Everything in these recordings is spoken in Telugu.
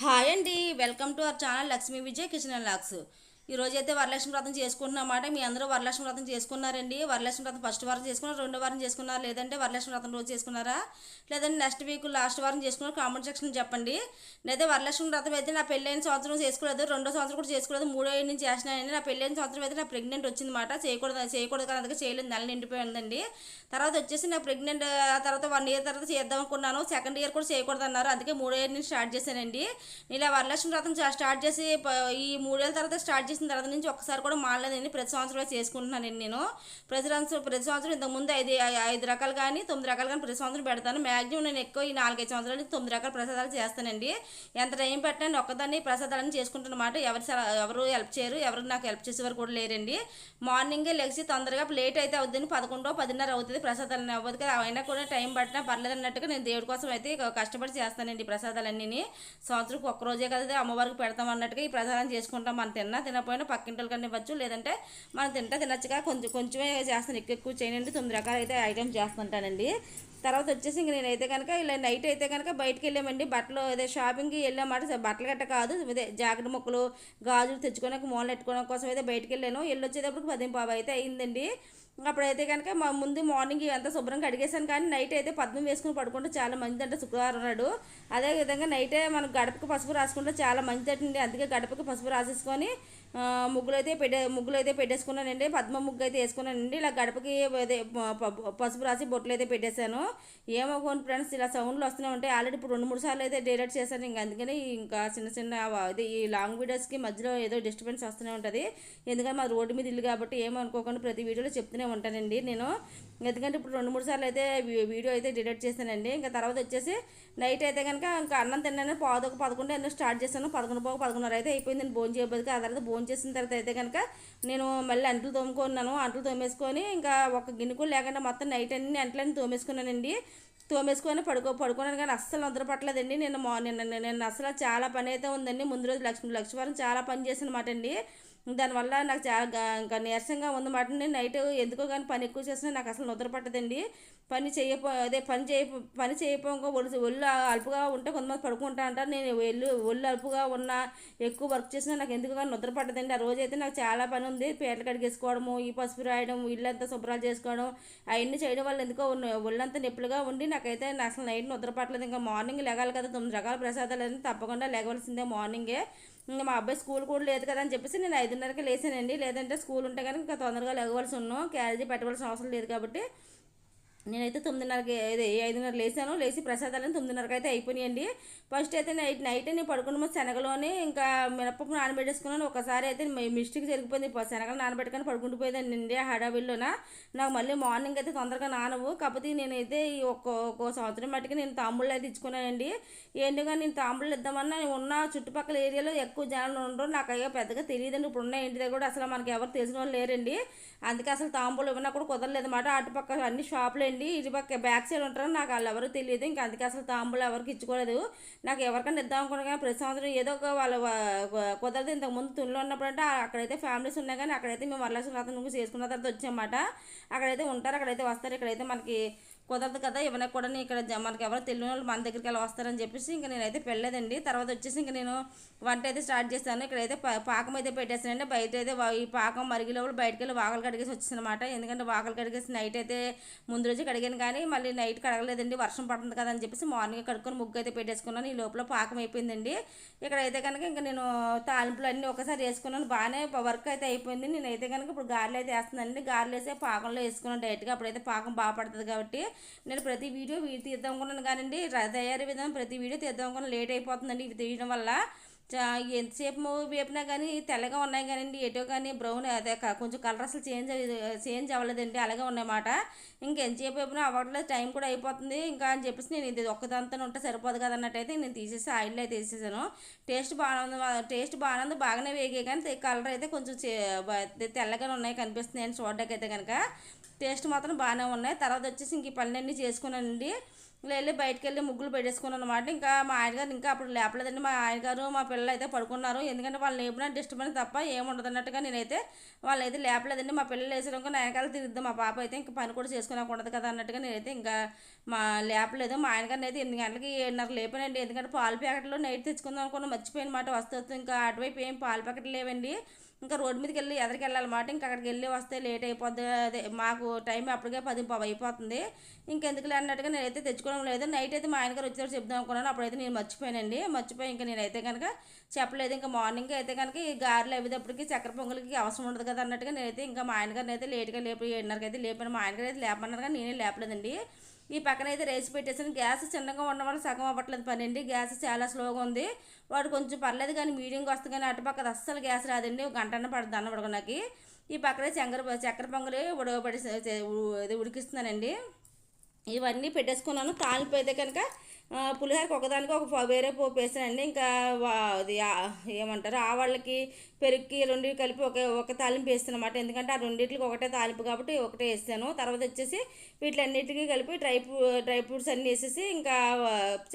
హాయ్ అండి welcome to our channel Lakshmi Vijay kitchen and vlogs. ఈ అయితే వరలక్ష్మి వ్రతం చేసుకుంటున్నమాట. మీ అందరూ వరలక్ష్మి వ్రతం చేసుకున్నారండి. వరలక్ష్మి వ్రతం ఫస్ట్ వారం చేసుకున్నారు? రెండో వారం చేసుకున్నారు? లేదంటే వరలక్ష్మి వ్రతం రోజు చేసుకున్నారా? లేదంటే నెక్స్ట్ వీక్ లాస్ట్ వారం చేసుకున్నారు? కామెంట్ సెక్షన్ చెప్పండి. నేనైతే వరలక్ష్మి వ్రతం అయితే నా పెళ్ళైన సంవత్సరం చేసుకోలేదు. రెండో సంవత్సరం కూడా చేసుకోలేదు. మూడో ఏడు నుంచి చేసినానండి నా పెళ్ళైన సంవత్సరం అయితే నా ప్రెగ్నెంట్ వచ్చిందన్నమాట. చేయకూడదు చేయకూడదు కానీ అందుకే చేయలేదు. నెల నిండిపోయిందండి. తర్వాత వచ్చేసి నా ప్రెగ్నెంట్ ఆ తర్వాత వన్ ఇయర్ తర్వాత చేద్దాం అనుకున్నాను. సెకండ్ ఇయర్ కూడా చేయకూడదు అన్నారు అందుకే మూడో ఇయర్ నుంచి స్టార్ట్ చేశానండి. నేను ఇలా వరలక్ష్మి వ్రతం స్టార్ట్ చేసి ఈ మూడేళ్ళ తర్వాత స్టార్ట్ చేసిన తర్వాత నుంచి ఒక్కసారి కూడా మానలేదండి ప్రతి సంవత్సరం చేసుకుంటున్నానండి నేను ప్రతి సంవత్సరం ప్రతి సంవత్సరం ఇంతకుముందు ఐదు ఐదు రకాలు కానీ తొమ్మిది రకాలు కానీ ప్రతి సంవత్సరం పెడతాను. మ్యాక్సిమం నేను ఎక్కువ ఈ నాలుగైదు సంవత్సరాలు తొమ్మిది రకాల ప్రసాదాలు చేస్తానండి. ఎంత టైం పెట్టండి ఒక్కదాన్ని ప్రసాదాలను చేసుకుంటున్నమాట ఎవరు ఎవరు హెల్ప్ చేయరు ఎవరు నాకు హెల్ప్ చేసేవారు కూడా లేరండి. మార్నింగే లెగిసి తొందరగా లేట్ అయితే అవుతుంది పదకొండో పదిన్నర అవుతుంది ప్రసాదాలు అవ్వదు కదా అయినా కూడా టైం పట్టినా పర్లేదు అన్నట్టుగా నేను దేవుడి కోసం అయితే కష్టపడి చేస్తానండి ప్రసాదాలన్నీ సంవత్సరం ఒక్క రోజే కదా అమ్మవారికి పెడతాం అన్నట్టుగా ఈ ప్రసాదం చేసుకుంటాం. మనం తిన్నా తినకపోయినా పక్కింటి కన్నా ఇవ్వచ్చు లేదంటే మనం తింటా తినచ్చుగా. కొంచెం కొంచెమే చేస్తాను. ఎక్కువ ఎక్కువ చేయనండి. తొమ్మిది రకాలు అయితే ఐటమ్స్ చేస్తుంటానండి. తర్వాత వచ్చేసి ఇంక నేనైతే కనుక ఇలా నైట్ అయితే కనుక బయటికి వెళ్ళామండి. బట్టలు అదే షాపింగ్కి వెళ్ళామాట బట్టలు గట్ట కాదు. ఇదే జాకెట్ ముక్కలు గాజులు తెచ్చుకోవడానికి మూలలు పెట్టుకోవడం కోసం అయితే బయటికి వెళ్ళాను. వెళ్ళి వచ్చేటప్పుడు పదిహేను అయితే అయిందండి. అప్పుడైతే కనుక మా ముందు మార్నింగ్ అంతా శుభ్రంగా కడిగేసాను కానీ నైట్ అయితే పద్మం వేసుకుని పడుకుంటే చాలా మంచిదంటే శుక్రవారం నాడు. అదే విధంగా నైటే మనం గడపకి పసుపు రాసుకుంటే చాలా మంచిదండి అందుకే గడపకి పసుపు రాసేసుకొని ముగ్గులు అయితే పెట్టే ముగ్గులు అయితే పెట్టేసుకున్నానండి. పద్మ ముగ్గు అయితే వేసుకున్నానండి. ఇలా గడపకి అదే ప- పసుపు రాసి బొట్లు అయితే పెట్టేశాను. ఏమో కొన్ని ఫ్రెండ్స్ ఇలా సౌండ్లు వస్తూనే ఉంటాయి. ఆల్రెడీ ఇప్పుడు రెండు మూడు సార్లు అయితే డైలెక్ట్ చేశాను. ఇంక అందుకని ఇంకా చిన్న చిన్న ఇది ఈ లాంగ్ వీడియోస్కి మధ్యలో ఏదో డిస్టర్బెన్స్ వస్తూనే ఉంటుంది. ఎందుకంటే మా రోడ్డు మీద ఇల్లు కాబట్టి ఏమనుకోకుండా ప్రతి వీడియోలో చెప్తూనే ఉంటానండి నేను. ఎందుకంటే ఇప్పుడు రెండు మూడు సార్లు అయితే వీ- వీడియో అయితే డిలీట్ చేశానండి. ఇంకా తర్వాత వచ్చేసి నైట్ అయితే కనుక ఇంకా అన్నం తిన్నాను పాదొక పదకొండు ఎన్నో స్టార్ట్ చేశాను. పదకొండు పోక పదకొండున్నర అయితే అయిపోయింది నేను భోజనం చేయబోదు ఆ తర్వాత ఫోన్ చేసిన తర్వాత అయితే కనుక నేను మళ్ళీ అంట్లు తోముకున్నాను. అంట్లు తోమేసుకొని ఇంకా ఒక గిన్నె కూడా లేకుండా మొత్తం నైట్ అన్ని అంట్లన్నీ తోమేసుకున్నానండి. తోమేసుకొని పడుకో పడుకున్నాను కానీ అస్సలు నిద్ర పట్టలేదండి. నిన్న మా నిన్న అసలు చాలా పని అయితే ఉందండి. ముందు రోజు లక్ష్మి లక్ష్మీవారం చాలా పని చేసిన మాట అండి. దానివల్ల నాకు చాలా నీరసంగా ఉంది నీరసంగా ఉందన్నమాట నేను నైట్ ఎందుకో కానీ పని ఎక్కువ చేసినా నాకు అసలు నిద్ర పట్టదండి. పని చేయపో అదే పని చేయ పని చేయకపోగా ఒళ్ళు ఒళ్ళు అల్పుగా ఉంటే కొంతమంది పడుకుంటా అంటారు. నేను ఒళ్ళు ఒళ్ళు అల్పుగా ఉన్న ఎక్కువ వర్క్ చేసినా నాకు ఎందుకు కానీ నిద్ర పట్టదండి. ఆ రోజు అయితే నాకు చాలా పని ఉంది. పేటలు కడిగేసుకోవడము ఈ పసుపు రాయడం ఇల్లంతా శుభ్రాలు చేసుకోవడం అవన్నీ చేయడం వల్ల ఎందుకో ఒళ్ళంతా నొప్పులుగా ఉండి నాకైతే అసలు నైట్ నిద్ర పట్టలేదు. ఇంకా మార్నింగ్ లెగాలి కదా తొమ్మిది రకాల ప్రసాదాలు అని తప్పకుండా లెగవలసిందే మార్నింగే. ఇంకా మా అబ్బాయి స్కూల్ కూడా లేదు కదా అని చెప్పేసి నేను ఐదున్నరకి లేసానండి లేదంటే స్కూల్ ఉంటే కనుక ఇంకా తొందరగా లెగవలసి ఉన్నాం. క్యారేజీ పెట్టవలసిన అవసరం లేదు కాబట్టి నేనైతే తొమ్మిదిన్నరకి అదే ఐదున్నర లేచాను. లేచి ప్రసాదాలను తొమ్మిదిన్నరకి అయితే అయిపోయినాయండి. ఫస్ట్ అయితే నైట్ నైట్ నేను పడుకున్న శనగలోనే ఇంకా మినపప్పు నానబెట్టేసుకున్నాను. ఒకసారి అయితే మిస్టేక్ జరిగిపోయింది. శనగలు నానబెట్టుకొని పడుకుంటూ పోయిందండి హడావిల్లోన నాకు మళ్ళీ మార్నింగ్ అయితే తొందరగా నానవు. కాకపోతే నేనైతే ఈ ఒక్కో ఒక్కో సంవత్సరం మట్టుకు నేను తాంబూళ్ళు అయితే ఇచ్చుకున్నానండి. ఏంటిగా నేను తాంబూళ్ళు ఇద్దామన్నా ఉన్న చుట్టుపక్కల ఏరియాలో ఎక్కువ జనాలు ఉండరు. నాకు అయ్యో పెద్దగా తెలియదండి. ఇప్పుడు ఉన్న ఇంటి దగ్గర కూడా అసలు మనకి ఎవరు తెలిసిన వాళ్ళు లేరండి. అందుకే అసలు తాంబూలు ఇవ్వనా కూడా కుదరలేదు అనమాట అటుపక్క అన్ని షాపులు వెళ్ళి ఇటు పక్క బ్యాక్ సైడ్ ఉంటారు నాకు వాళ్ళు ఎవరు తెలియదు. ఇంకా అందుకే అసలు తాంబూలు ఎవరికి ఇచ్చుకోలేదు. నాకు ఎవరికైనా ఇద్దాం అనుకున్నా ప్రతి సంవత్సరం ఏదో ఒక వాళ్ళ కుదరదు. ఇంతకుముందు తుల్లో ఉన్నప్పుడు అంటే అక్కడైతే ఫ్యామిలీస్ ఉన్నాయి కానీ అక్కడైతే మేము వరలక్ష్మి వ్రతం నుంచి చేసుకున్న తర్వాత వచ్చామాట అక్కడైతే ఉంటారు అక్కడైతే వస్తారు. ఇక్కడైతే మనకి కుదరదు కదా ఇవన్నీ కూడా ఇక్కడ మనకి ఎవరో తెలియని వాళ్ళు మన దగ్గరికి ఎలా వస్తారని చెప్పేసి ఇంకా నేనైతే పెళ్ళలేదండి. తర్వాత వచ్చేసి ఇంకా నేను వంట అయితే స్టార్ట్ చేశాను. ఇక్కడైతే పాకం అయితే పెట్టేసానండి బయట అయితే ఈ పాకం మరిగిలోపు బయటకు వెళ్ళి వాకలు కడిగేసి వచ్చేసనమాట. అనమాట ఎందుకంటే వాకలు కడిగేసి నైట్ అయితే ముందు రోజు కడిగాను కానీ మళ్ళీ నైట్ కడగలేదండి. వర్షం పడుతుంది కదా అని చెప్పేసి మార్నింగ్ కడుక్కొని ముగ్గు అయితే పెట్టేసుకున్నాను. ఈ లోపల పాకం అయిపోయిందండి. ఇక్కడైతే కనుక ఇంకా నేను తాలింపులు అన్నీ ఒకసారి వేసుకున్నాను. బాగానే వర్క్ అయితే అయిపోయింది. నేనైతే కనుక ఇప్పుడు గారెలు అయితే వేస్తున్నానండి. గారెలు వేసే పాకంలో వేసుకున్నాను. డైరెక్ట్గా అప్పుడైతే పాకం బాగా పడుతుంది కాబట్టి నేను ప్రతి వీడియో తీద్దాం అనుకున్నాను కానండి తయారీ విధానం ప్రతి వీడియో తీద్దాం అనుకున్నా లేట్ అయిపోతుందండి ఇవి తీయడం వల్ల. చా- ఎంతసేపు వేపినా కానీ తెల్లగా ఉన్నాయి కానివ్వండి ఎటో కానీ బ్రౌన్ అదే కొంచెం కలర్ అసలు చేంజ్ చేంజ్ అవ్వలేదండి అలాగే ఉన్నాయన్నమాట. ఇంకెంతసేపు వేపినా అవ్వట్లేదు టైం కూడా అయిపోతుంది. ఇంకా అని చెప్పేసి నేను ఇది ఒక్కదంతా ఉంటే సరిపోదు కదా అన్నట్టయితే నేను తీసేసి ఆయిల్ అయితే తీసేసాను. టేస్ట్ బాగానే టేస్ట్ బాగానే బాగానే వేగే కానీ కలర్ అయితే కొంచెం చే- తెల్లగానే ఉన్నాయి కనిపిస్తున్నాయి అని చూడడానికి అయితే కనుక. టేస్ట్ మాత్రం బాగానే ఉన్నాయి. తర్వాత వచ్చేసి ఇంక ఈ పనులన్నీ చేసుకున్నానండి. వెళ్ళి బయటకు వెళ్ళి ముగ్గులు పెట్టేసుకున్నాను అనమాట ఇంకా మా ఆయనగారు ఇంకా అప్పుడు లేపలేదండి. మా ఆయనగారు మా పిల్లలు అయితే పడుకున్నారు. ఎందుకంటే వాళ్ళు లేపిన డిస్టర్బెన్స్ తప్ప ఏముండదు అన్నట్టుగా నేనైతే వాళ్ళు అయితే లేపలేదండి. మా పిల్లలు వేసినాక నాయకాలు తిరిగిద్దాం. మా పాప అయితే ఇంకా పని కూడా చేసుకున్నాక ఉండదు కదా అన్నట్టుగా నేనైతే ఇంకా మా లేపలేదు. మా ఆయనగారిని అయితే ఎనిమిది గంటలకి ఏడున్నర లేపానండి. ఎందుకంటే పాల ప్యాకెట్లో నైట్ తెచ్చుకుందాం అనుకున్న మర్చిపోయిన మాట. వస్తూ వస్తూ ఇంకా అటువైపు ఏం పాల ప్యాకెట్లు లేవండి. ఇంకా రోడ్డు మీదకి వెళ్ళి ఎదరికి వెళ్ళాలన్నమాట ఇంకా అక్కడికి వెళ్ళి వస్తే లేట్ అయిపోద్ది. అదే మాకు టైం అప్పటికే పది పది అయిపోతుంది. ఇంకెందుకు అన్నట్టుగా నేనైతే తెచ్చుకోవడం లేదు. నైట్ అయితే మా ఆయనగారు వచ్చేవారు చెప్దాం అనుకున్నాను. అప్పుడైతే నేను మర్చిపోయానండి. మర్చిపోయి ఇంకా నేనైతే కనుక చెప్పలేదు. ఇంకా మార్నింగ్ అయితే కనుక ఈ గారెలు అయ్యేటప్పటికి చక్కెర పొంగలికి అవసరం ఉండదు కదా అన్నట్టుగా నేనైతే ఇంకా మా ఆయనగారిని అయితే లేట్గా లేపి ఏడున్నరకి అయితే లేపాను. మా ఆయనగారు అయితే లేపన్నారు కానీ నేనే లేపలేదండి. ఈ పక్కన అయితే రైస్ పెట్టేసాను గ్యాస్ చిన్నగా ఉండడం వల్ల సగం అవ్వట్లేదు. పని అండి గ్యాస్ చాలా స్లోగా ఉంది. వాడు కొంచెం పర్లేదు కానీ మీడియంగా వస్తుంది కానీ అటు అస్సలు గ్యాస్ రాదండి. ఒక గంటన పడుతుంది అన్న ఉడకడానికి ఈ పక్కనే చక్కెర చక్కెర పొంగలి ఉడకబడి ఇది ఉడికిస్తున్నానండి. ఇవన్నీ పెట్టేసుకున్నాను. తాలింపు అయితే కనుక పులిహోరకి ఒకదానికి ఒక వేరే పోపు వేసానండి. ఇంకా అది ఆ- ఏమంటారు ఆవాళ్ళకి పెరుగుకి రెండు కలిపి ఒక ఒక తాలింపు వేస్తాను అనమాట ఎందుకంటే ఆ రెండింటికి ఒకటే తాలింపు కాబట్టి ఒకటే వేస్తాను. తర్వాత వచ్చేసి వీటిలన్నిటికీ కలిపి డ్రై ఫ్రూ డ్రై ఫ్రూట్స్ అన్నీ వేసేసి ఇంకా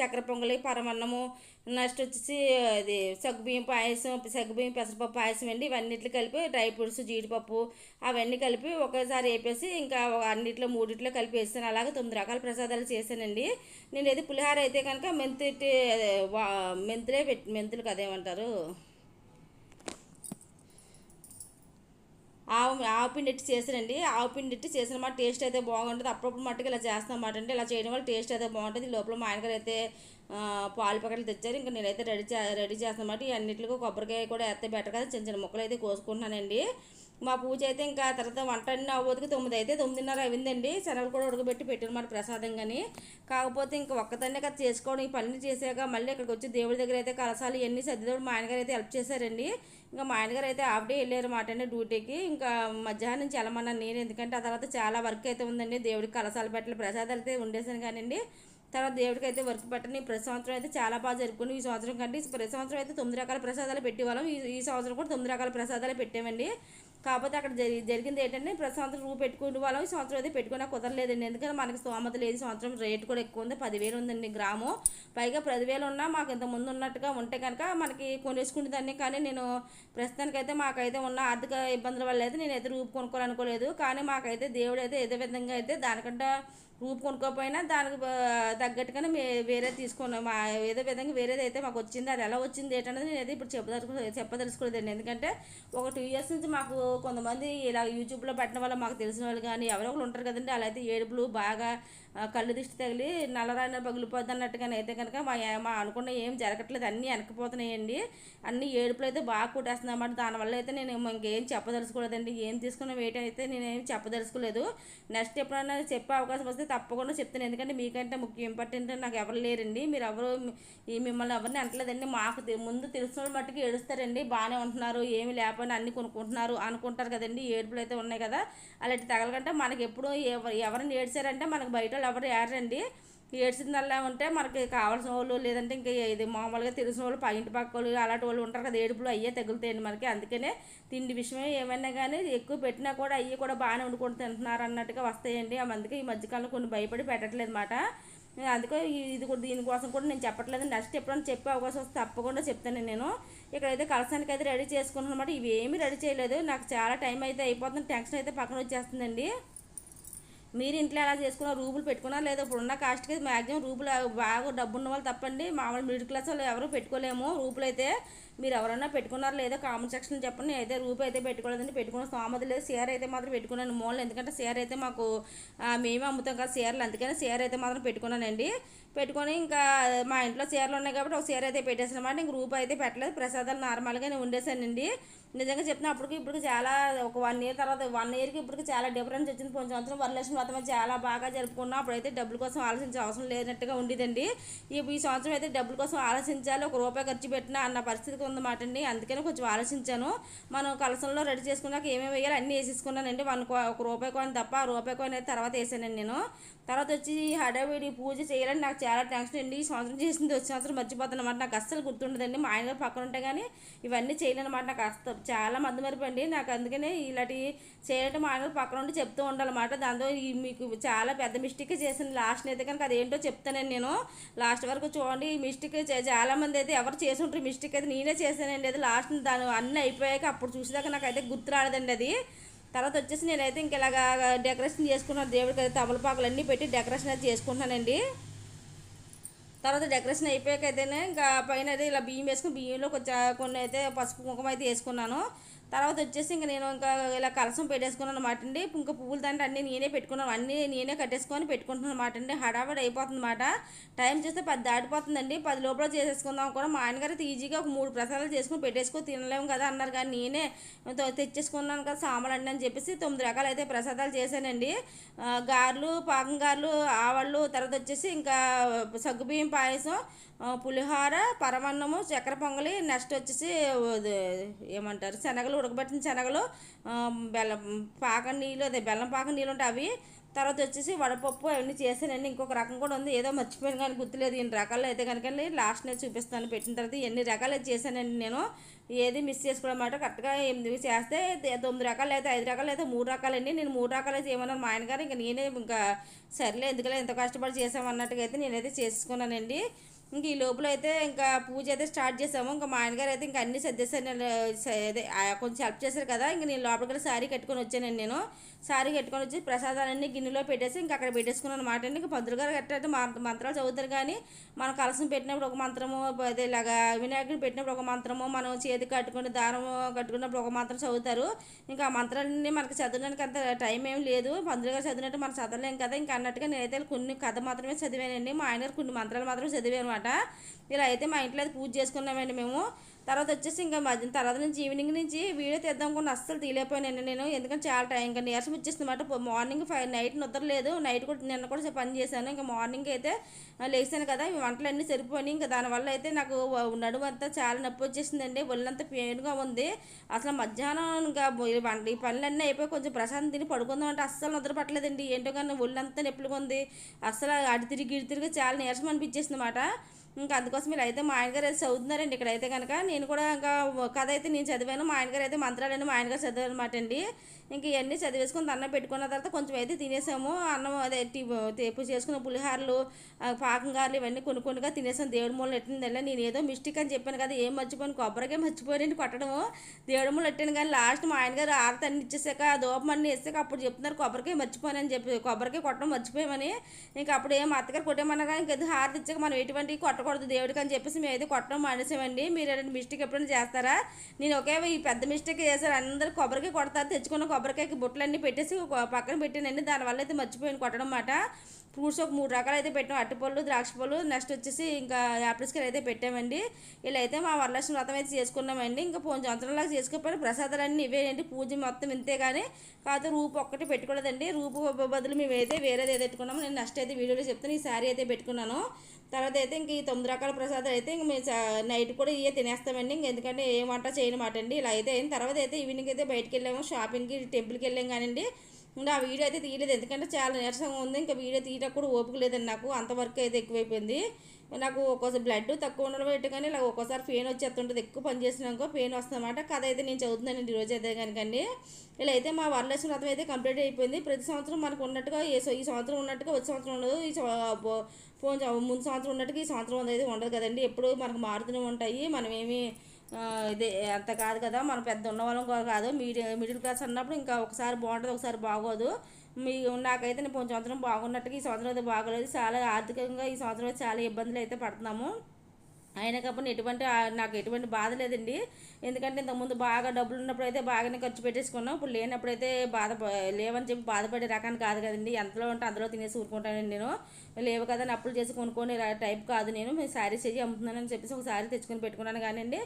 చక్కెర పొంగలి పరమన్నము నెక్స్ట్ వచ్చేసి అది సగ్గుబియ్యం పాయసం సగ్గుబియ్యం పెసరపప్పు పాయసం అండి ఇవన్నిట్లు కలిపి డ్రై ఫ్రూట్స్ జీడిపప్పు అవన్నీ కలిపి ఒకేసారి వేపేసి ఇంకా అన్నిట్లో మూడిట్లో కలిపి వేస్తాను. అలాగే తొమ్మిది రకాల ప్రసాదాలు చేశానండి. నేనైతే పులిహార అయితే కనుక మెంతి వా- మెంతులే పెట్టి మెంతులు కదేమంటారు ఆవు ఆవు పిండిట్టి చేసానండి ఆవు పిండిట్టి చేసిన మాట టేస్ట్ అయితే బాగుంటుంది. అప్పుడప్పుడు మట్టుకు ఇలా చేస్తాం అన్నమాట అంటే ఇలా చేయడం వల్ల టేస్ట్ అయితే బాగుంటుంది. లోపల మా ఆయనగారు అయితే పాలు ప్యాకెట్లు తెచ్చారు. ఇంకా నేనైతే రెడీ చే రెడీ చేస్తాను మాట అన్నిటికీ కొబ్బరికాయ కూడా ఎత్తే బెటర్ కదా. చిన్న చిన్న ముక్కలు అయితే కోసుకుంటున్నానండి. మా పూజ అయితే ఇంకా తర్వాత వంట అన్నీ అవ్వదుకు తొమ్మిది అయితే తొమ్మిదిన్నర అయిందండి శనగలు కూడా ఉడకబెట్టి పెట్టినమాట ప్రసాదం కానీ కాకపోతే ఇంకా ఒక్కదాన్నే కదా చేసుకోవడం. ఈ పనులు చేశాక మళ్ళీ ఇక్కడికి వచ్చి దేవుడి దగ్గర అయితే కలసాలు ఇవన్నీ సర్దిదోడు మా ఆయనగారు అయితే హెల్ప్ చేశారండి. ఇంకా మా ఆయనగారు అయితే హాఫ్ డే వెళ్ళారు మాట అండి డ్యూటీకి. ఇంకా మధ్యాహ్నం నుంచి వెళ్ళమన్నాను నేను. ఎందుకంటే ఆ తర్వాత చాలా వర్క్ అయితే ఉందండి. దేవుడికి కలసాలు పెట్టలే ప్రసాదాలు అయితే ఉండేసాను కానివ్వండి తర్వాత దేవుడికి అయితే వర్క్ పెట్టని ప్రతి సంవత్సరం అయితే చాలా బాగా జరుపుకుని ఈ సంవత్సరం కంటే ప్రతి సంవత్సరం అయితే తొమ్మిది రకాల ప్రసాదాలు పెట్టేవాళ్ళం. ఈ ఈ సంవత్సరం కూడా తొమ్మిది రకాల ప్రసాదాలు పెట్టామండి. కాకపోతే అక్కడ జరి జరిగింది ఏంటంటే ప్రతి సంవత్సరం రూ పెట్టుకునే వాళ్ళం. ఈ సంవత్సరం అయితే పెట్టుకున్నా కుదరలేదండి. ఎందుకంటే మనకి స్తోమత లేదు. సంవత్సరం రేటు కూడా ఎక్కువ ఉంది. పదివేలు ఉందండి గ్రాము. పైగా పదివేలు ఉన్నా మాకు ఇంత ముందు ఉన్నట్టుగా ఉంటే కనుక మనకి కొనేసుకునేదాన్ని. కానీ నేను ప్రస్తుతానికైతే మాకైతే ఉన్న ఆర్థిక ఇబ్బందుల వల్ల అయితే నేనైతే రూపు కొనుక్కోవాలనుకోలేదు. కానీ మాకైతే దేవుడు అయితే ఏదో విధంగా అయితే దానికంటే రూపు కొనుక్కోపోయినా దానికి తగ్గట్టుగానే మే వేరే తీసుకున్నాం మా ఏదో విధంగా వేరేది అయితే మాకు వచ్చింది. అది ఎలా వచ్చింది ఏంటనేది నేనైతే ఇప్పుడు చెప్పదలుచుకో చెప్పదలుచుకోలేదండి. ఎందుకంటే ఒక టూ ఇయర్స్ నుంచి మాకు కొంతమంది ఇలా యూట్యూబ్లో పెట్టడం వల్ల మాకు తెలిసిన వాళ్ళు కానీ ఎవరో ఒకరు ఉంటారు కదండి. అలా అయితే ఏడుపులు బాగా కళ్ళు దిష్టి తగిలి నల్లరాయిన పగిలిపోద్ది అన్నట్టుగానే అయితే కనుక మా మా అనుకున్న ఏం జరగట్లేదు. అన్నీ వెనకపోతున్నాయండి అన్ని ఏడుపులు అయితే బాగా కుట్టేస్తున్నాయి అన్నమాట. దానివల్ల అయితే నేను ఇంకేం చెప్పదలుచుకోలేదండి. ఏం తీసుకున్న వెయిట్ అయితే నేనేం చెప్పదలుచుకోలేదు. నెక్స్ట్ ఎప్పుడైనా చెప్పే అవకాశం వస్తే తప్పకుండా చెప్తాను. ఎందుకంటే మీకంటే ముఖ్యం ఇంపార్టెంట్ నాకు ఎవరు లేరండి. మీరు ఎవరు మిమ్మల్ని ఎవరిని అంటలేదండి మాకు ముందు తెలిసిన మట్టుకు ఏడుస్తారండి. బాగానే ఉంటున్నారు. ఏమి లేకపోయినా అన్ని కొనుక్కుంటున్నారు అనుకుంటారు కదండి. ఏడుపులు అయితే ఉన్నాయి కదా. అలాంటి తగలకంటే మనకి ఎప్పుడు ఎవరు ఎవరిని ఏడ్చారంటే మనకు బయట వాళ్ళు ఎవరు ఏడరండి ఏడ్చిందల్లా ఉంటే మనకి కావాల్సిన వాళ్ళు లేదంటే ఇంకా ఇది మామూలుగా తెలిసిన వాళ్ళు పై ఇంటి పక్క వాళ్ళు అలాంటి వాళ్ళు ఉంటారు కదా ఏడుపులు అయ్యే తగులుతాయండి మనకి. అందుకనే తిండి విషయమే ఏమైనా కానీ ఎక్కువ పెట్టినా కూడా అయ్యి కూడా బాగానే వండుకొని తింటున్నారు అన్నట్టుగా వస్తాయండి. అందుకే ఈ మధ్యకాలంలో కొన్ని భయపడి పెట్టట్లేదు అనమాట అందుకే ఇది కూడా దీనికోసం కూడా నేను చెప్పట్లేదు. నెక్స్ట్ ఎప్పుడైనా చెప్పే అవకాశం వస్తే తప్పకుండా చెప్తాను నేను. ఇక్కడైతే కలసానికి అయితే రెడీ చేసుకున్నాను అనమాట ఇవేమీ రెడీ చేయలేదు. నాకు చాలా టైం అయితే అయిపోతుంది. టెన్షన్ అయితే పక్కన వచ్చేస్తుందండి. మీరు ఇంట్లో ఎలా చేసుకున్నా రూపులు పెట్టుకున్నా లేదా ఇప్పుడు ఉన్న కాస్ట్కి మ్యాక్సిమం రూపులు బాగా డబ్బు ఉన్న వాళ్ళు తప్పండి. మామూలు మిడిల్ క్లాస్ వాళ్ళు ఎవరు పెట్టుకోలేము. రూపులు అయితే మీరు ఎవరైనా పెట్టుకున్నారు లేదా కామెంట్ సెక్షన్ చెప్పండి. అయితే రూపు అయితే పెట్టుకోలేదండి. పెట్టుకున్న స్తోమత లేదు. షేర్ అయితే మాత్రం పెట్టుకున్నాను. మూలం ఎందుకంటే షేర్ అయితే మాకు మేమే అమ్ముతాం కదా షేర్లు అందుకని షేర్ అయితే మాత్రం పెట్టుకున్నానండి. పెట్టుకొని ఇంకా మా ఇంట్లో చీరలు ఉన్నాయి కాబట్టి ఒక చీర అయితే పెట్టేసాను అనమాట ఇంక రూపు అయితే పెట్టలేదు. ప్రసాదాలు నార్మల్గానే ఉండేసానండి నిజంగా చెప్తున్నా అప్పటికి ఇప్పటికి చాలా ఒక వన్ ఇయర్ తర్వాత వన్ ఇయర్కి ఇప్పటికి చాలా డిఫరెన్స్ వచ్చింది. కొంచెం సంవత్సరం వరలక్ష్మి వ్రతం చాలా బాగా జరుపుకున్నాం. అప్పుడైతే డబ్బుల కోసం ఆలోచించే అవసరం లేనట్టుగా ఉండేదండి. ఈ ఈ సంవత్సరం అయితే డబ్బుల కోసం ఆలోచించాలి ఒక రూపాయి ఖర్చు పెట్టినా అన్న పరిస్థితికి ఉందన్నమాట అండి అందుకని కొంచెం ఆలోచించాను. మనం కలసంలో రెడీ చేసుకున్నాక ఏమేమి వేయాలి అన్నీ వేసేసుకున్నానండి. వన్ ఒక రూపాయి కాయిన్ తప్ప ఆ రూపాయి కాయిన్ అయితే తర్వాత వేసానండి నేను. తర్వాత వచ్చి ఈ హడావిడి పూజ చేయాలని నాకు చాలా టెన్షన్ అండి. ఈ సంవత్సరం చేసింది వచ్చే సంవత్సరం మర్చిపోతున్నమాట నాకు అస్సలు గుర్తుండదండి. మా ఆయన పక్కన ఉంటే కానీ ఇవన్నీ చేయలేనమాట నాకు అస్త చాలా మంది మరిపండి నాకు అందుకనే ఇలాంటి చేయడం మా పక్కన ఉండి చెప్తూ ఉండాలన్నమాట. దాంతో మీకు చాలా పెద్ద మిస్టేక్ చేసింది లాస్ట్ అయితే కనుక అదేంటో చెప్తానండి నేను. లాస్ట్ వరకు చూడండి ఈ మిస్టేక్ చాలా మంది అయితే ఎవరు చేసి ఉంటారు మిస్టేక్ అయితే నేనే చేశానండి. అది లాస్ట్ దాని అన్నీ అయిపోయాక అప్పుడు చూసేదాకా నాకు అయితే గుర్తు రాలేదండి అది. తర్వాత వచ్చేసి నేనైతే ఇంక ఇలాగా డెకరేషన్ చేసుకున్నాను దేవుడికి అయితే తమలపాకులు అన్నీ పెట్టి డెకరేషన్ అయితే చేసుకుంటున్నానండి. తర్వాత డెకరేషన్ అయిపోయాక అయితేనే ఇంకా పైన అయితే ఇలా బియ్యం వేసుకుని బియ్యంలో కొంచెం కొన్ని అయితే పసుపు కుంకుమ అయితే వేసుకున్నాను. తర్వాత వచ్చేసి ఇంకా నేను ఇంకా ఇలా కలసం పెట్టేసుకున్నాను అనమాట అండి. ఇంకా పువ్వులు దండ అన్నీ నేనే పెట్టుకున్నాను. అన్నీ నేనే కట్టేసుకొని పెట్టుకుంటున్నాను అనమాట అండి. హడావడి అయిపోతుంది అనమాట టైం చేస్తే పది దాటిపోతుందండి. పది లోపల చేసేసుకుందాం కూడా మా ఆయనగారు ఈజీగా ఒక మూడు ప్రసాదాలు చేసుకుని పెట్టేసుకొని తినలేము కదా అన్నారు. కానీ నేనే తెచ్చేసుకున్నాను కదా సామాన్లు అండి అని చెప్పేసి తొమ్మిది రకాలు అయితే ప్రసాదాలు చేశానండి. గారెలు పాకం గారెలు ఆవాళ్ళు తర్వాత వచ్చేసి ఇంకా సగ్గుబియ్యం పాయసం పులిహోర పరమన్నము చక్కెర పొంగలి నెక్స్ట్ వచ్చేసి ఏమంటారు? శనగలు ఉడకబెట్టిన శనగలు బెల్లం పాకం నీళ్ళు అదే బెల్లం పాకం నీళ్ళు ఉంటాయి అవి. తర్వాత వచ్చేసి వడపప్పు అవన్నీ చేశానండి. ఇంకొక రకం కూడా ఉంది. ఏదో మర్చిపోయాను కానీ గుర్తులేదు. ఇన్ని రకాలు అయితే కనుక లాస్ట్ నేను చూపిస్తాను. పెట్టిన తర్వాత ఎన్ని రకాలు అయితే చేశానండి నేను. ఏది మిస్ చేసుకోవడం కరెక్ట్గా ఎనిమిది చేస్తే తొమ్మిది రకాలు అయితే ఐదు రకాలు అయితే మూడు రకాలండి నేను మూడు రకాలు అయితే ఏమన్నాను మా ఆయన గారు ఇంకా నేనే ఇంకా సర్లే ఎందుకలే ఎంత కష్టపడి చేసామన్నట్టుగా అయితే నేనైతే చేసుకున్నానండి. ఇంక ఈ లోపల అయితే ఇంకా పూజ అయితే స్టార్ట్ చేసాము. ఇంకా మా ఆయనగారు అయితే ఇంకా అన్ని సర్దేశారు కొంచెం హెల్ప్ చేశారు కదా. ఇంక నేను లోపలికి వెళ్ళి శారీ కట్టుకొని వచ్చానండి నేను. శారీ కట్టుకొని వచ్చి ప్రసాదాలన్నీ గిన్నెలో పెట్టేసి ఇంకా అక్కడ పెట్టేసుకున్నాను అనమాట అండి. ఇంకా పంతులు గారు కట్టే మంత్రాలు చదువుతారు కానీ మనం కలసం పెట్టినప్పుడు ఒక మంత్రము అదే ఇలాగా వినాయకుడిని పెట్టినప్పుడు ఒక మంత్రము మనం చేతి కట్టుకుని దారము కట్టుకున్నప్పుడు ఒక మంత్రం చదువుతారు. ఇంకా ఆ మంత్రాలన్నీ మనకి చదవడానికి అంత టైం ఏం లేదు. పంతులు గారు చదివినట్టు మనం చదవలేం కదా. ఇంకా అన్నట్టుగా నేనైతే కొన్ని కథ మాత్రమే చదివానండి. మా ఆయన కొన్ని మంత్రాలు మాత్రమే చదివాను ఇలా అయితే మా ఇంట్లో అయితే పూజ చేసుకున్నామండి మేము. తర్వాత వచ్చేసి ఇంకా మధ్యాహ్నం తర్వాత నుంచి ఈవినింగ్ నుంచి వీడియో తీద్దాం అనుకుని అస్సలు తీయలేకపోయానండి నేను. ఎందుకంటే చాలా టైం ఇంకా నీరసం వచ్చేసింది అనమాట మార్నింగ్ ఫైవ్ నైట్ నిద్రలేదు నైట్ కూడా నిన్న కూడా పని చేశాను. ఇంకా మార్నింగ్ అయితే లేచాను కదా. ఈ వంటలన్నీ సరిపోయినాయి. ఇంకా దానివల్ల అయితే నాకు నడుము అంతా చాలా నొప్పి వచ్చేసిందండి. ఒళ్ళంతా పెయిన్గా ఉంది. అసలు మధ్యాహ్నం ఇంకా వంట ఈ పనులన్నీ అయిపోయి కొంచెం ప్రశాంతం తిని పడుకుందాం అంటే అస్సలు నిద్ర పట్టలేదండి. ఏంటో కానీ ఒళ్ళంతా నొప్పులుగా ఉంది. అస్సలు అడి తిరిగి ఇడి తిరిగి చాలా నీరసం అనిపించేసింది అనమాట ఇంకా అందుకోసం ఇలా అయితే మా ఆయనగారు అయితే చదువుతున్నారండి ఇక్కడైతే కనుక. నేను కూడా ఇంకా కథ అయితే నేను చదివాను. మా ఆయనగారు అయితే మంత్రాలని మా ఆయనగారు చదివారు అనమాట అండి. ఇంక ఇవన్నీ చదివేసుకుని అన్నం పెట్టుకున్న తర్వాత కొంచెం అయితే తినేసాము. అన్నం అదే టీ తేపు చేసుకున్న పులిహారలు పాకంగారులు ఇవన్నీ కొన్ని కొన్నిగా తినేసాను దేవుడి మూల ఎట్టిందల్లా నేను ఏదో మిస్టేక్ అని చెప్పాను కదా ఏం మర్చిపోయాను కొబ్బరికే మర్చిపోయానండి కొట్టడము. దేవుడి మూల ఎట్టాను కానీ లాస్ట్ మా ఆయనగారు ఆరతి అన్ని ఇచ్చేసాక ఆ దూపం అన్ని వేసాక అప్పుడు చెప్తున్నారు కొబ్బరికే మర్చిపోయానని చెప్పి కొబ్బరికే కొట్టడం మర్చిపోయామని. ఇంకా అప్పుడు ఏం అత్తగారు కొట్టేమన్నా కానీ ఇంకా హారతి ఇచ్చాక మనం ఎటువంటి కొట్ట కొట్టకూడదు దేవుడికి అని చెప్పేసి మేమైతే కొట్టడం మానేసామండి. మీరు ఏదైనా మిస్టేక్ ఎప్పుడైనా చేస్తారా? నేను ఒకే ఈ పెద్ద మిస్టేక్ చేశారు అందరూ కొబ్బరికాయ కొడతారు. తెచ్చుకున్న కొబ్బరికాయకి బుట్టలన్నీ పెట్టేసి పక్కన పెట్టానండి. దానివల్ల అయితే మర్చిపోయాను కొట్టడం మాట. ఫ్రూట్స్ ఒక మూడు రకాలు అయితే పెట్టాం. అరటిపళ్ళు ద్రాక్ష పళ్ళు నెక్స్ట్ వచ్చేసి ఇంకా యాపిల్స్ కాయలు అయితే పెట్టామండి. ఇలా అయితే మా వరలక్ష్మి వ్రతం అయితే చేసుకున్నామండి. ఇంకా పోయిన సంవత్సరంలాగా చేసుకోకపోయినా ప్రసాదాలన్నీ ఇవేనండి పూజ మొత్తం ఇంతే కానీ కాకపోతే రూపు ఒక్కటి పెట్టుకోలేదండి. రూపు బదులు మేము అయితే వేరేది ఏదో పెట్టుకున్నాము నేను నెక్స్ట్ అయితే వీడియోలో చెప్తాను. ఈ శారీ అయితే పెట్టుకున్నాను. తర్వాత అయితే ఇంక ఈ తొమ్మిది రకాల ప్రసాదాలు అయితే ఇంక మేము నైట్ కూడా ఇవే తినేస్తామండి. ఇంక ఎందుకంటే ఏ వంట చేయనమాట అండి. ఇలా అయితే అయిన తర్వాత అయితే ఈవినింగ్ అయితే బయటకు వెళ్ళాము. షాపింగ్కి టెంపుల్కి వెళ్ళాం కానివ్వండి. ఇంకా ఆ వీడియో అయితే తీయలేదు. ఎందుకంటే చాలా నీరసంగా ఉంది. ఇంకా వీడియో తీయటప్పుడు కూడా ఓపిక లేదండి నాకు. అంత వర్క్ అయితే ఎక్కువైపోయింది. నాకు ఒక్కోసారి బ్లడ్ తక్కువ ఉండడం పెట్టి కానీ ఇలా ఒక్కోసారి పెయిన్ వచ్చేస్తుంటుంది. ఎక్కువ పని చేసినాక పెయిన్ వస్తుందన్నమాట. కథ అయితే నేను చదువుతున్నానండి ఈరోజు అయితే కనుకండి ఇలా అయితే మా వరలక్ష్మి వ్రతం అయితే కంప్లీట్ అయిపోయింది. ప్రతి సంవత్సరం మనకు ఉన్నట్టుగా ఏ ఈ సంవత్సరం ఉన్నట్టుగా వచ్చే సంవత్సరం ఉండదు. ఈ ఫోన్ ముందు సంవత్సరం ఉన్నట్టుగా ఈ సంవత్సరం అనేది ఉండదు కదండి. ఎప్పుడు మనకు మారుతూనే ఉంటాయి. మనం ఏమి ఇదే అంత కాదు కదా మనం పెద్ద ఉన్నవాళ్ళం కూడా కాదు మీడియం మిడిల్ క్లాస్ అన్నప్పుడు ఇంకా ఒకసారి బాగుంటుంది ఒకసారి బాగోదు. మీ నాకైతే నేను కొంచెం సంవత్సరం బాగున్నట్టుగా ఈ సంవత్సరం అయితే బాగోలేదు. చాలా ఆర్థికంగా ఈ సంవత్సరం చాలా ఇబ్బందులు అయితే పడుతున్నాము. అయినా కాబట్టి ఎటువంటి నాకు ఎటువంటి బాధ లేదండి. ఎందుకంటే ఇంతకుముందు బాగా డబ్బులు ఉన్నప్పుడు అయితే బాగానే ఖర్చు పెట్టేసుకున్నాం. ఇప్పుడు లేనప్పుడు అయితే బాధ లేవని చెప్పి బాధపడే రకాన్ని కాదు కదండి. ఎంతలో ఉంటే అందులో తినేసి ఊరుకుంటానండి నేను. లేవు కదా అని అప్పులు చేసి కొనుక్కొని ఇలా టైప్ కాదు నేను. మీ శారీస్ చేసి అమ్ముతున్నానని చెప్పేసి ఒక శారీ తెచ్చుకొని పెట్టుకున్నాను కానివ్వండి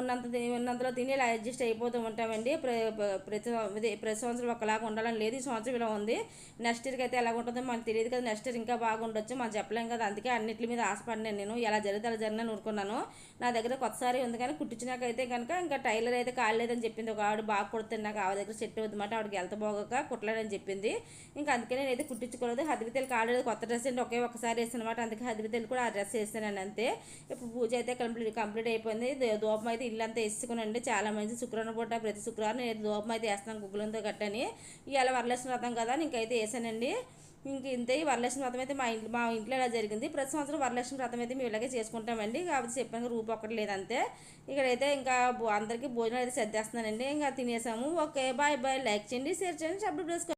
ఉన్నంత ఉన్నంతలో తిని ఇలా అడ్జస్ట్ అయిపోతూ ఉంటామండి. ప్రతి ప్రతి సంవత్సరం ఒకలాగా ఉండాలని లేదు. ఈ సంవత్సరం ఇలా ఉంది. నెక్స్ట్ ఇయర్కి అయితే ఎలా ఉంటుందో మనకు తెలియదు కదా. నెక్స్ట్ ఇయర్ ఇంకా బాగుండొచ్చు. మనం చెప్పలేం కదా. అందుకే అన్నింటి మీద ఆశపడినాను నేను. ఎలా జరిగితే అలా జరిగినా ఊరుకున్నాను. అనుకున్నాను. నా దగ్గర కొత్త సారీ ఉంది కానీ కుట్టించినాకైతే కనుక ఇంకా టైలర్ అయితే కాలేదని చెప్పింది. ఒక ఆవిడ బాగా కుడుతుంది. నాకు ఆవిడ దగ్గర సెట్ అవుతుందన్నమాట ఆవిడకి వెళ్త బాగోక కుట్టలేదని చెప్పింది. ఇంకా అందుకే నేనైతే కుట్టించుకోలేదు. హదివితేలు కాలేదు కొత్త డ్రెస్ అంటే ఒకే ఒకసారి వేసాను అనమాట అందుకే హదివితేలు కూడా ఆ డ్రెస్ వేసాను అంతే. ఇప్పుడు పూజ అయితే కంప్లీట్ కంప్లీట్ అయిపోయింది. దూపం అయితే ఇల్లు అంతా వేసుకునండి చాలా మంది శుక్రవారం పూట ప్రతి శుక్రవారం నేను దూపం అయితే వేస్తాను గుగ్గులంతో గట్టని ఇవాళ వరలక్ష్మి వ్రతం కదా ఇంకైతే వేసానండి. ఇంక ఇంతే ఈ వరలక్ష్మి వ్రతం అయితే మా ఇంట్లో మా ఇంట్లో ఇలా జరిగింది. ప్రతి సంవత్సరం వరలక్ష్మి వ్రతం అయితే మేము ఇలాగే చేసుకుంటామండి. కాబట్టి చెప్పాను రూపు ఒకటి లేదంతే. ఇక్కడైతే ఇంకా అందరికీ భోజనం అయితే సర్దేస్తున్నానండి. ఇంకా తినేసాము. Okay bye bye. లైక్ చేయండి షేర్ చేయండి సబ్స్క్రైబ్ చేసుకోండి.